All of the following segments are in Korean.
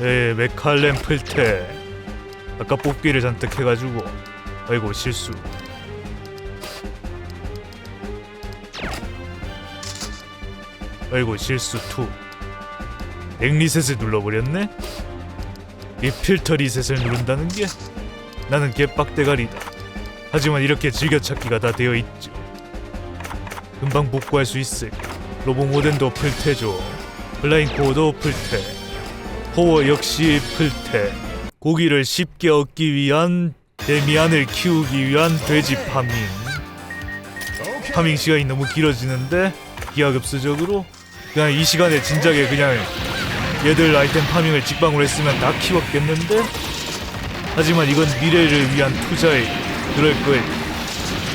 에 메칼렘 풀테. 아까 뽑기를 잔뜩 해가지고 아이고 실수. 아이고 실수 투. 엑리셋을 눌러버렸네? 이 필터 리셋을 누른다는 게 나는 개빡대가리다. 하지만 이렇게 즐겨찾기가 다 되어 있죠 금방 복구할 수 있을 로보 모덴도 풀테죠. 블라인 코어도 풀테 코어 역시 풀테 고기를 쉽게 얻기 위한 데미안을 키우기 위한 돼지 파밍. 파밍 시간이 너무 길어지는데 기하급수적으로 그냥 이 시간에 진작에 그냥 얘들 아이템 파밍을 직방으로 했으면 다 키웠겠는데? 하지만 이건 미래를 위한 투자에 그럴 거예요.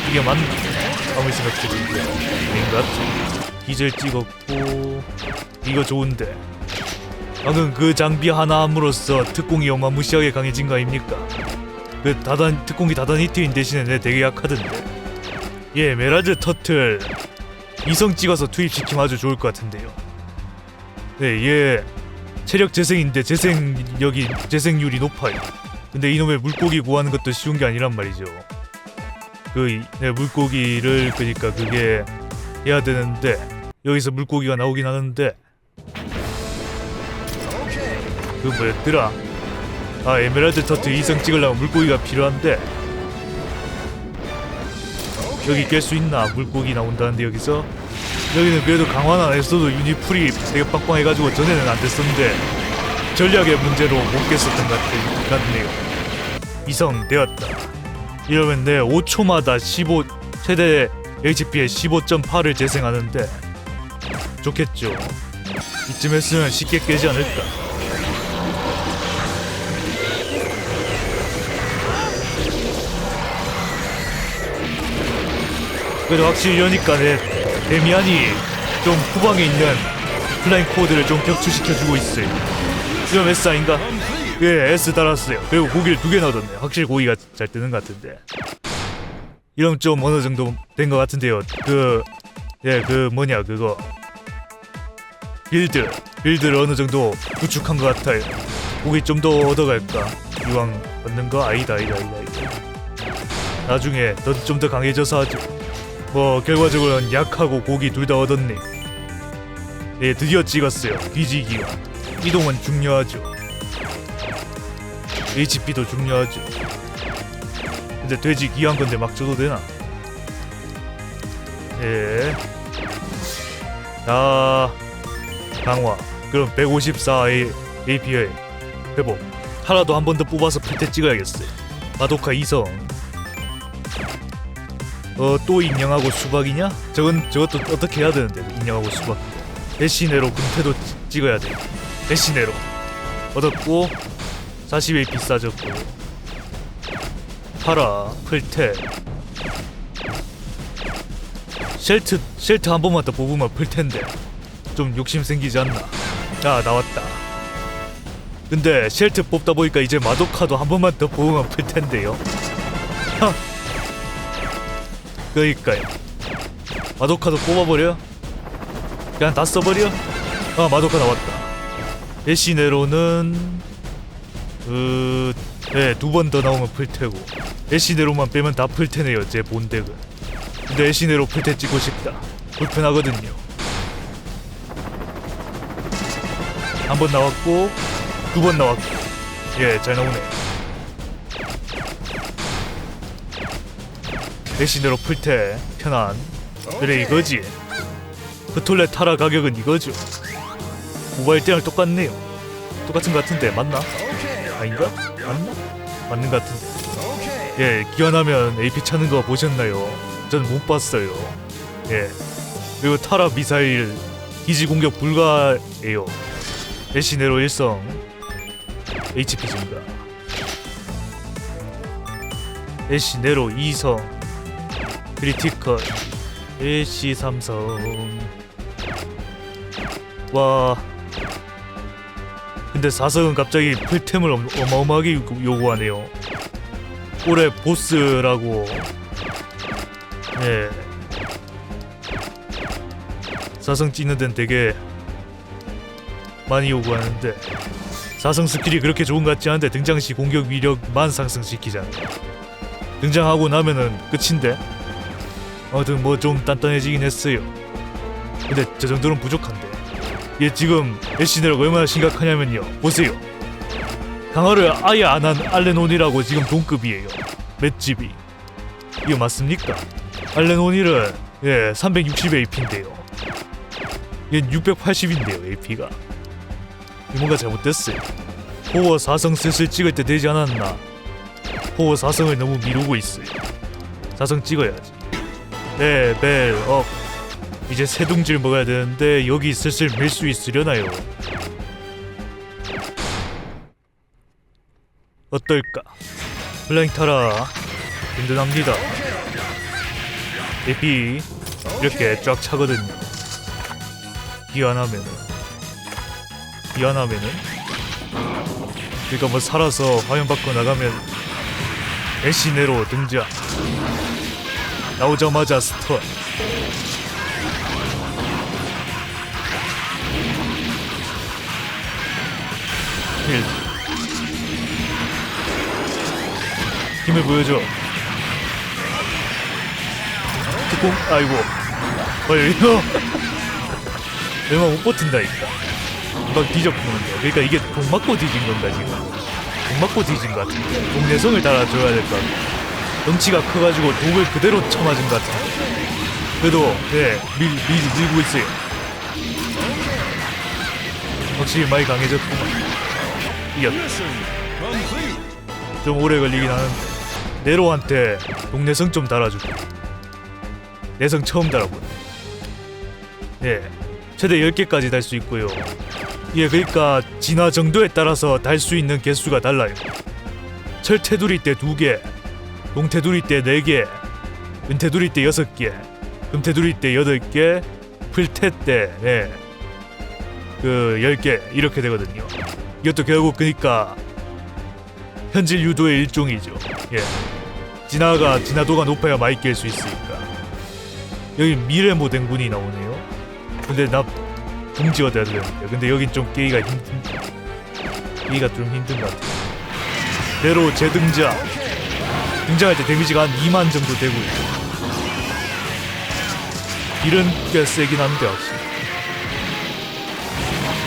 이게 맞나? 아무리 생각해도 이게 아닌 것 기절 찍었고 이거 좋은데 방금 그 장비 하나 함으로써 특공이 어마무시하게 강해진 거 아닙니까? 그 다단 특공기 다단 히트인 대신에 내 되게 약하던데. 예 메라드 터틀. 이성 찍어서 투입시키면 아주 좋을 것 같은데요. 네얘 체력 재생인데 재생력이 재생률이 높아요. 근데 이놈의 물고기 구하는 것도 쉬운 게 아니란 말이죠. 그 이- 네, 물고기를 그니까 그게 해야 되는데 여기서 물고기가 나오긴 하는데 그 뭐였더라 아 에메랄드 터트 이성 찍으려면 물고기가 필요한데. 여기 깰 수 있나? 물고기 나온다는데 여기서? 여기는 그래도 안 했어도 유니풀이 되게 빵빵해가지고 전에는 안 됐었는데 전략의 문제로 못 깼었던 것 같- 같네요. 이성 되었다. 이러면 내 5초마다 15 최대 HP의 15.8을 재생하는데 좋겠죠. 이쯤 했으면 쉽게 깨지 않을까 그래도 확실히 이러니까 내 데미안이 좀 후방에 있는 플라잉 코드를 좀 격추시켜주고 있어요. 이건 S아인가? 예 S 달았어요. 그리고 고기를 두 개 넣었네 확실히 고기가 잘 뜨는 것 같은데. 이런 좀 어느 정도 된 것 같은데요. 그 예 그 뭐냐 그거. 빌드. 빌드를 어느 정도 구축한 것 같아요. 고기 좀 더 얻어갈까? 이왕 얻는 거? 아니다 아니다 아니다 나중에 넌 좀 더 강해져서 하죠 뭐 결과적으로는 약하고 고기 둘 다 얻었네. 예 드디어 찍었어요 뒤지기가. 이동은 중요하죠. HP도 중요하죠. 근데 돼지 귀한 건데 막 줘도 되나? 예. 자 강화. 그럼 154의 API 회복 하나도 한 번 더 뽑아서 풀테 찍어야겠어요. 마도카 2성 어 또 인형하고 수박이냐? 저건 저것도 어떻게 해야 되는데 인형하고 수박. 대시네로 금태도 찌- 찍어야 돼. 대시네로. 얻었고 40에 비싸졌고. 파라 풀테 쉘트 쉘트 한 번만 더 뽑으면 풀텐데. 좀 욕심 생기지 않나? 아 나왔다. 근데 쉘트 뽑다 보니까 이제 마도카도 한 번만 더 뽑으면 풀텐데요. 하 그니까요. 마도카도 뽑아버려? 그냥 다 써버려? 아 마도카 나왔다. 에시네로는 그... 네두 번 더 나오면 풀테고. 에시네로만 빼면 다 풀테네요 제 본덱은. 근데 에시네로 풀테 찍고 싶다. 불편하거든요. 한 번 나왔고 두 번 나왔고. 예 잘 나오네 에시네로 풀테 편안 그래 이거지 그톨레 타라 가격은 이거죠 모바일 때랑 똑같네요 똑같은 것 같은데 맞나? 아닌가? 맞나? 맞는 것 같은데 예 기원하면 AP 차는 거 보셨나요? 전 못 봤어요 예 그리고 타라 미사일 기지 공격 불가예요 에시네로 일성 HP 증가 에시네로 2성 크리티컬 에시 3성. 와. 근데 4성은 갑자기 풀템을 엄- 어마어마하게 요구- 요구하네요. 올해 보스라고. 예 4성 찍는 데는 되게 많이 요구하는데 사성 스킬이 그렇게 좋은 것 같지 않은데 등장 시 공격 위력만 상승시키잖아. 등장하고 나면은 끝인데. 아무튼 뭐 좀 단단해지긴 했어요. 근데 저 정도는 부족한데. 얘 지금 애쉬네라가 얼마나 심각하냐면요. 보세요. 강화를 아예 안 한 알레논이라고 지금 동급이에요. 맷집이. 이거 맞습니까? 알레논이는 예360 AP인데요. 얘는 680인데요 AP가. 뭔가 잘못됐어요. 호어 4성 슬슬 찍을 때 되지 않았나? 호어 4성을 너무 미루고 있어요. 4성 찍어야지. 레벨 업. 이제 새둥질 먹어야 되는데 여기 슬슬 밀 수 있으려나요? 어떨까? 블랭 타라 든든합니다. AP 이렇게 쫙 차거든요. 기안하면은 기안하면은 그러니까 뭐 살아서 화면 밖으로 나가면 애쉬네로 등장. 나오자마자 스턴. 힐. 힘을 보여줘. 특공 아이고. 어 이거 얼마 못 버틴다니까. 막 뒤적이는데. 그러니까 이게 돈 맞고 뒤진 건가 지금? 돈 맞고 뒤진 것 같은데. 동내성을 달아줘야 될 것 같아. 덩치가 커가지고 독을 그대로 쳐맞은 것 같아. 그래도 네 밀, 밀, 밀고 있어요. 확실히 많이 강해졌구만. 이겼다. 좀 오래 걸리긴 하는데 네로한테 동내성 좀 달아주고 내성 처음 달아보네 예 최대 10개까지 달 수 있고요 예 그러니까 진화 정도에 따라서 달 수 있는 개수가 달라요 철 테두리 때 2개 동테두리 때 4개 은테두리 때 6개 금테두리 때 8개 풀테 때 예. 그 10개 이렇게 되거든요 이것도 결국 그니까 현질 유도의 일종이죠. 예. 진화가 진화도가 높아야 많이 깰 수 있으니까. 여기 미래 모den군이 나오네요. 근데 나 둥지 얻어야 되는데. 근데 여긴 좀 깨기가 힘든. 깨기가 좀 힘든 것 같아. 대로 재등장. 등장할 때 데미지가 한 2만 정도 되고요. 딜은 꽤 세긴 한데 확실히.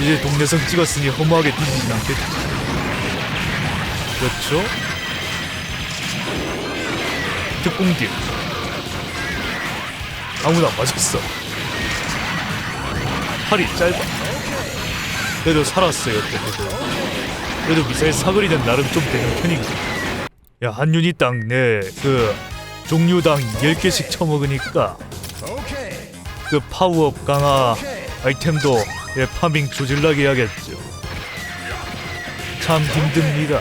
이제 동네성 찍었으니 허무하게 뒤지진 않겠지. 그렇죠? 특공 딜 아무나 맞았어 팔이 짧아 그래도 살았어요 그래도 그래도 미사일 사거리는 나름 좀 되는 편이고 야한 유닛당 내그 종류당 10개씩 쳐먹으니까 그 파워업 강화 아이템도 예, 파밍 조질나게 해야겠죠. 참 힘듭니다.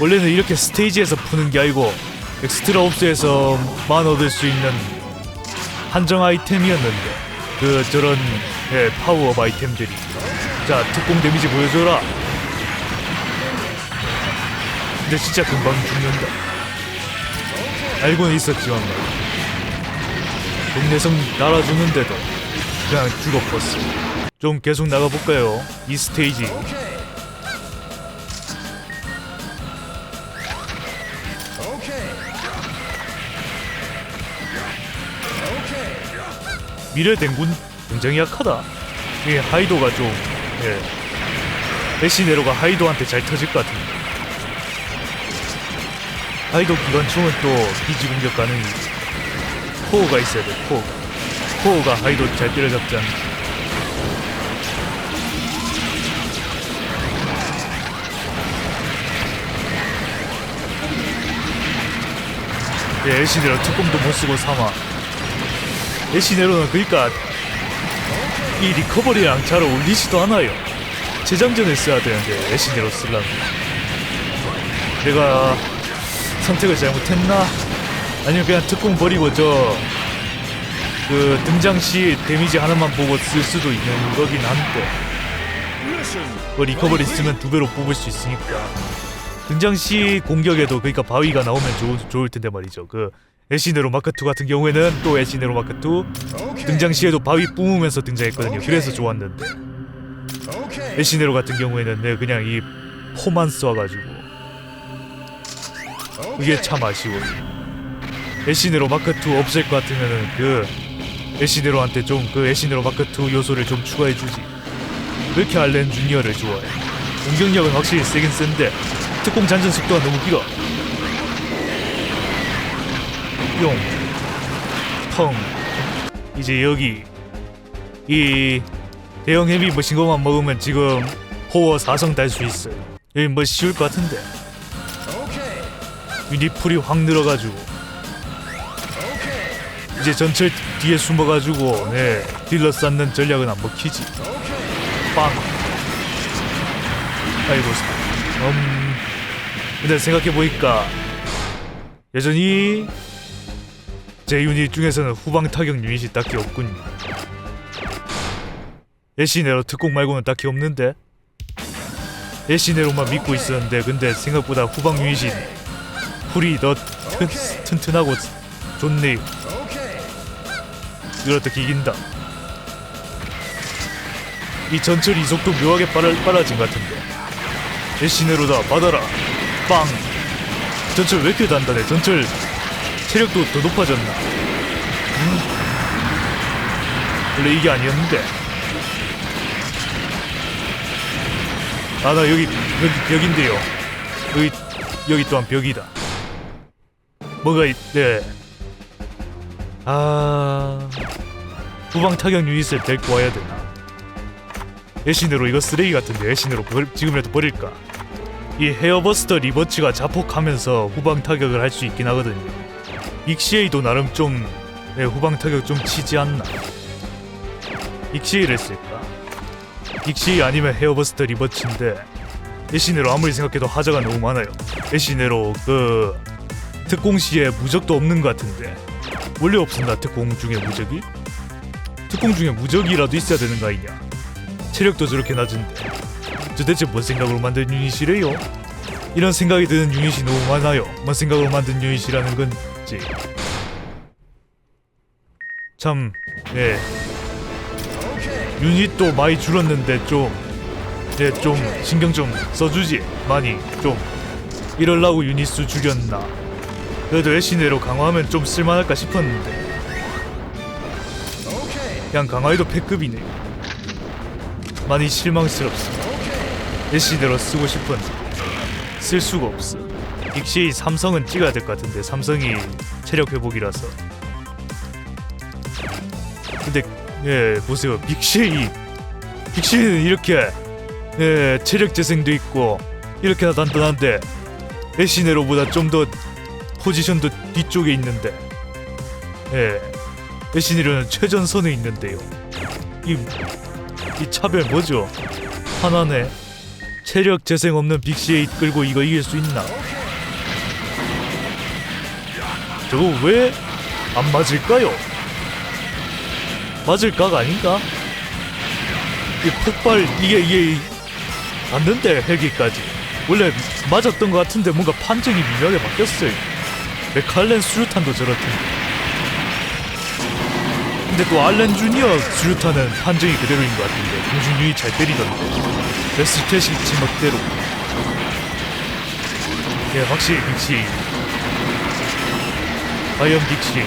원래는 이렇게 스테이지에서 푸는 게 아니고 엑스트라 옵스에서만 얻을 수 있는 한정 아이템이었는데 그 저런 예, 파워업 아이템들이. 자 특공 데미지 보여줘라 근데 진짜 금방 죽는다 알고는 있었지만 말이야 동네성 날아주는데도 그냥 죽어버렸어 좀 계속 나가볼까요 이 스테이지 미래 댕군 굉장히 약하다. 이 하이도가 좀 예. 애쉬네로가 하이도한테 잘 터질 것 같은데. 하이도 기관총은 또 기지 공격 가능이. 코어가 있어야 돼. 코어. 코어가 하이도 잘 때려잡지 않는. 예, 애쉬네로 특공도 못 쓰고 삼아. 애쉬네로는 그니까 이 리커버리랑 잘 어울리지도 않아요. 재장전을 써야 되는데 애쉬네로 쓰려면 내가 선택을 잘못했나? 아니면 그냥 특공 버리고 저 그 등장 시 데미지 하나만 보고 쓸 수도 있는 거긴 한데. 그 리커버리 쓰면 두 배로 뽑을 수 있으니까. 등장 시 공격에도 그러니까 바위가 나오면 좋, 좋을 텐데 말이죠. 그 애쉬네로 마크 2 같은 경우에는 또 애쉬네로 마크 2 등장 시에도 바위 뿜으면서 등장했거든요. 그래서 좋았는데. 애쉬네로 같은 경우에는 네, 그냥 이 포만 쏴가지고 이게 참 아쉬워. 에시네로 마크 2 없앨 것 같으면은 그 에시네로한테 좀 그 에시네로 마크 2 요소를 좀 추가해주지. 왜 이렇게 알렌 주니어를 좋아해? 공격력은 확실히 세긴 센데 특공 잔전 속도가 너무 길어. 용, 텅. 이제 여기 이 대형 헤비 머신 거만 먹으면 지금 호어 4성 달수 있어요. 여기 뭐 쉬울 것 같은데. 유니풀이 확 늘어가지고 이제 전철 뒤에 숨어가지고 네 딜러 쌓는 전략은 안 먹히지. 빵. 아이고 음. 근데 생각해 보니까 여전히 제 유닛 중에서는 후방 타격 유닛이 딱히 없군요. 애쉬네로 특공 말고는 딱히 없는데 애쉬네로만 믿고 있었는데 근데 생각보다 후방 유닛이 풀이 더 튼, 튼튼하고 좋네요. 어떻게 이긴다. 이 전철 이속도 묘하게 빨라, 빨라진 것 같은데. 애쉬네로다 받아라. 빵! 전철 왜 이렇게 단단해? 전철 체력도 더 높아졌나? 음. 원래 이게 아니었는데. 아 나 여기 여기 벽인데요. 여기 여기 또한 벽이다 뭐가 있네. 아 후방 타격 유닛을 데리고 와야 되나? 애신으로 이거 쓰레기 같은데 애신으로 버, 지금이라도 버릴까? 이 헤어버스터 리버치가 자폭하면서 후방 타격을 할 수 있긴 하거든요. 익시에이도 나름 좀 네, 후방 타격 좀 치지 않나? 익시에이를 쓸까? 익시에이 아니면 헤어버스터 리버치인데 애신으로 아무리 생각해도 하자가 너무 많아요. 애신으로 그 특공 시에 무적도 없는 것 같은데. 원래 없었나 특공 중에 무적이? 특공 중에 무적이라도 있어야 되는 거 아니냐? 체력도 저렇게 낮은데. 도대체 뭔 생각으로 만든 유닛이래요? 이런 생각이 드는 유닛이 너무 많아요. 뭔 생각으로 만든 유닛이라는 건지. 참 예. 유닛도 많이 줄었는데 좀 예, 좀 신경 좀 써주지. 많이 좀. 이럴라고 유닛 수 줄였나 그래도 애쉬네로 강화하면 좀 쓸만할까 싶었는데. 그냥 강화해도 패급이네. 많이 실망스럽습니다 애쉬네로 쓰고 싶은데 쓸 수가 없어. 익시의 삼성은 찍어야 될 것 같은데 삼성이 체력 회복이라서. 근데 예 보세요. 빅쉐이 빅쉐이는 이렇게 예 체력 재생도 있고 이렇게나 단단한데 애쉬네로보다 좀 더 포지션도 뒤쪽에 있는데. 예. 애쉬네로는 최전선에 있는데요. 이, 이 차별 뭐죠? 하나네 체력 재생 없는 빅시에 끌고 이거 이길 수 있나? 저거 왜 안 맞을까요? 맞을까가 아닌가? 이 폭발 이게 이게 맞는데 헬기까지. 원래 맞았던 것 같은데 뭔가 판정이 미묘하게 바뀌었어요. 맥칼렌 수류탄도 저렇던데. 근데 또 알렌 주니어 수류탄은 판정이 그대로인 것 같은데 공중유이 잘 때리던데. 베스트시 지멋대로. 예, 확실히 빅시. 과연 빅시.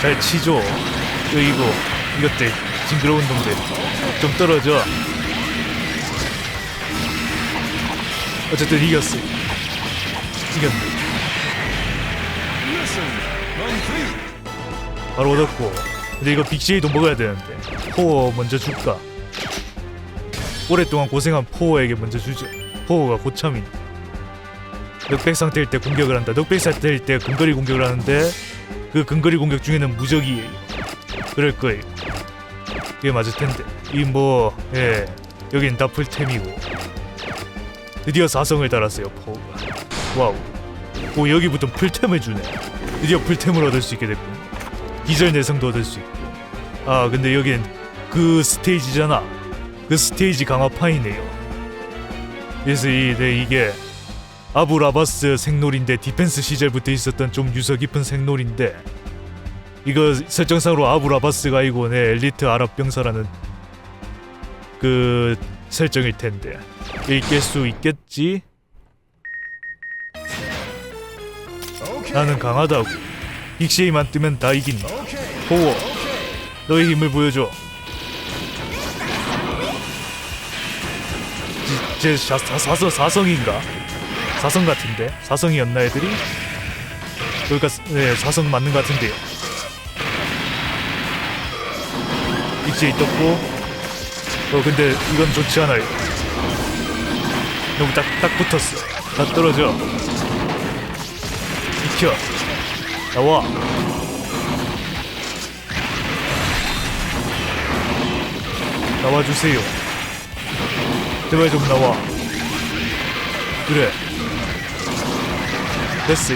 잘 치죠. 이거 이것들 징그러운 놈들 좀 떨어져. 어쨌든 이겼어. 이겼네. 바로 얻었고. 근데 이거 빅시에도 먹어야 되는데. 포어 먼저 줄까? 오랫동안 고생한 포어에게 먼저 주죠. 포어가 고참이네. 넉백 상태일 때 공격을 한다. 넉백 상태일 때 근거리 공격을 하는데 그 근거리 공격 중에는 무적이에요. 그럴 거예요. 그게 맞을 텐데. 이 뭐, 예, 여긴 다 풀템이고. 드디어 사성을 달았어요, 포가. 와우. 오, 여기부터 풀템을 주네. 드디어 풀템을 얻을 수 있게 됐군. 기절 내성도 얻을 수 있고. 아, 근데 여긴 그 스테이지잖아. 그 스테이지 강화판이네요. 그래서 이, 네, 이게 아브라바스 생놀인데 디펜스 시절부터 있었던 좀 유서 깊은 생놀인데 이거 설정상으로 아브라바스가 아니고 네 엘리트 아랍 병사라는 그 설정일 텐데 읽을 수 있겠지? 나는 강하다고. 빅시에만 뜨면 다 이긴다. 호워 너의 힘을 보여줘. 지- 제 사, 사, 사서 사성인가? 사성 같은데? 사성이었나 애들이? 그러니까 네 사성 맞는 것 같은데요. 빅시에 떴고. 어 근데 이건 좋지 않아요. 너무 딱, 딱 붙었어. 다 떨어져 비켜. 나와. 나와주세요. 제발 좀 나와. 그래. 됐어.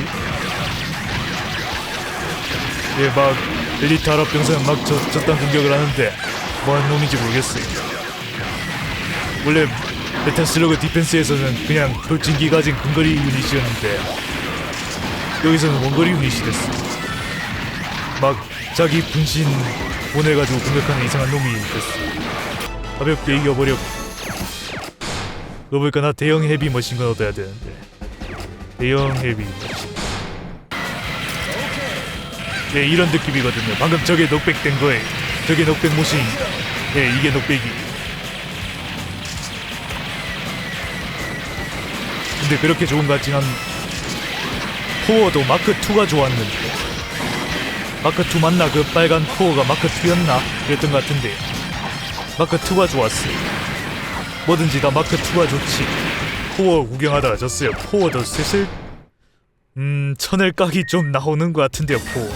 얘막 엘리트 아랍 병사는 막 저, 저딴 공격을 하는데 뭐하는 놈인지 모르겠어요 원래 메탈 슬러그 디펜스에서는 그냥 돌진기 가진 근거리 유닛이었는데 여기서는 원거리 유닛이 됐어 막 자기 분신 보내가지고 공격하는 이상한 놈이 됐어 가볍게 이겨버렸고. 그거 보니까 나 대형 헤비 머신건 얻어야 되는데. 대형 헤비 머신. 네 이런 느낌이거든요. 방금 저게 녹백 된 거예요. 저게 녹백 모신입니다 네 이게 녹백이. 근데 그렇게 좋은 것 같진 않 코어도 마크2가 좋았는데. 마크2 맞나? 그 빨간 코어가 마크2였나? 그랬던 것 같은데. 마크2가 좋았어. 뭐든지 다 마크2가 좋지. 코어 구경하다가 졌어요. 코어도 슬슬. 음 천을 각이 좀 나오는 것 같은데요 코어.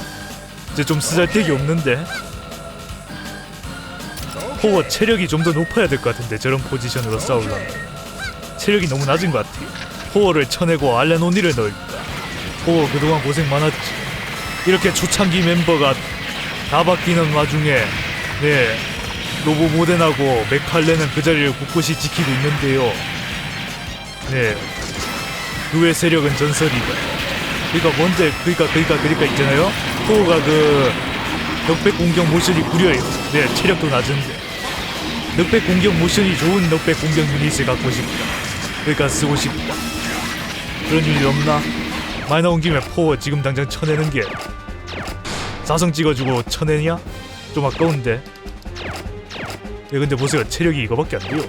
이제 좀 쓰잘데기 없는데. 코어 체력이 좀 더 높아야 될 것 같은데 저런 포지션으로 싸우려면. 체력이 너무 낮은 것 같아요 코어를 쳐내고 알레노니를 넣을까 코어 그동안 고생 많았지. 이렇게 초창기 멤버가 다 바뀌는 와중에 네 로보 모덴하고 맥칼렌은 그 자리를 굳굳이 지키고 있는데요. 네 그 외 세력은 전설이다. 그러니까 뭔데 그러니까 그러니까 그러니까 있잖아요. 코어가 그 넉백 공격 모션이 구려요. 네 체력도 낮은데. 넉백 공격 모션이 좋은 넉백 공격 유닛을 갖고 싶다. 그러니까 쓰고 싶다. 그런 유닛 없나? 많이 나온 김에 포워 지금 당장 쳐내는 게. 사성 찍어주고 쳐내냐? 좀 아까운데. 예 근데 보세요. 체력이 이거밖에 안 돼요.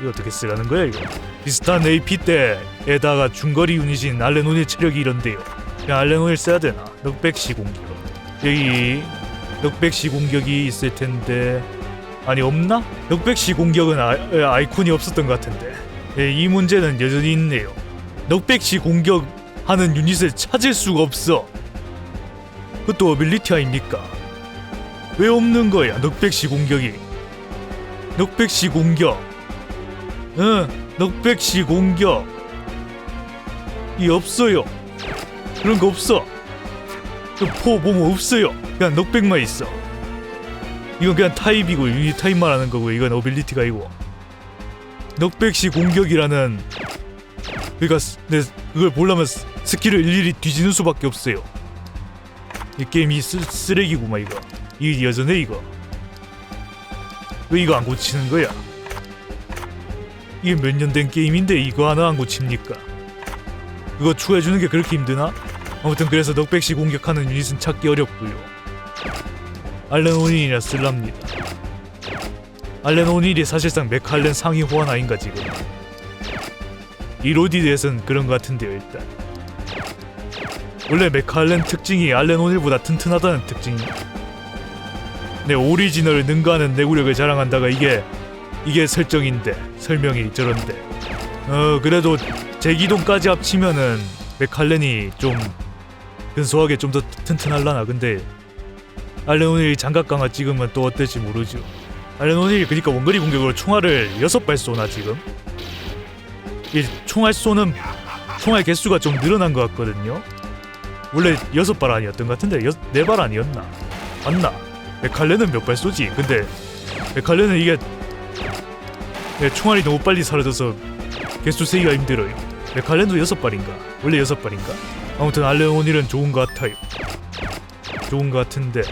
이거 어떻게 쓰라는 거야 이거? 비슷한 AP 때에다가 중거리 유닛인 알레논의 체력이 이런데요. 그냥 알레논을 써야 되나? 넉백시 공격. 여기 넉백시 공격이 있을 텐데. 아니 없나? 넉백시 공격은 아, 에, 아이콘이 없었던 것 같은데. 예, 이 문제는 여전히 있네요 넉백시 공격하는 유닛을 찾을 수가 없어. 그것도 어빌리티 아닙니까? 왜 없는 거야 넉백시 공격이? 넉백시 공격. 응 넉백시 공격. 이 없어요. 그런 거 없어. 그포 보면 없어요. 그냥 넉백만 있어. 이건 그냥 타입이고 유닛 타입 말하는 거고 이건 어빌리티가 아니고. 넉백시 공격이라는 그러니까 스- 네, 그걸 보려면 스- 스킬을 일일이 뒤지는 수밖에 없어요. 이 게임이 쓰, 쓰레기구만 이거. 이게 여전해 이거. 왜 이거 안 고치는 거야? 이게 몇 년 된 게임인데 이거 하나 안 고칩니까? 그거 추가해주는 게 그렇게 힘드나? 아무튼 그래서 넉백시 공격하는 유닛은 찾기 어렵고요. 알렌 오닐이나 쓸랍니다. 알렌 오닐이 사실상 맥칼렌 상위 호환 아닌가 지금 이 로디드에선 그런 것 같은데요 일단. 원래 맥칼렌 특징이 알렌 오닐보다 튼튼하다는 특징이 네 오리지널 능가하는 내구력을 자랑한다가 이게 이게 설정인데 설명이 저런데. 어 그래도 제기동까지 합치면은 맥칼렌이 좀 근소하게 좀 더 튼튼할라나 근데 알렌 오닐이 장갑 강화 찍으면 또 어떨지 모르죠. 알렌 오닐이 그니까 원거리 공격으로 총알을 여섯 발 쏘나 지금 이 총알 쏘는 총알 개수가 좀 늘어난 것 같거든요. 원래 여섯 발 아니었던 것 같은데 네 발 아니었나? 맞나? 메칼레는 몇 발 쏘지? 근데 메칼레는 이게 네, 총알이 너무 빨리 사라져서 개수 세기가 힘들어요. 메칼렌도 여섯 발인가? 원래 여섯 발인가? 아무튼 알레오닐은 좋은 것 같아요. 좋은 것 같은데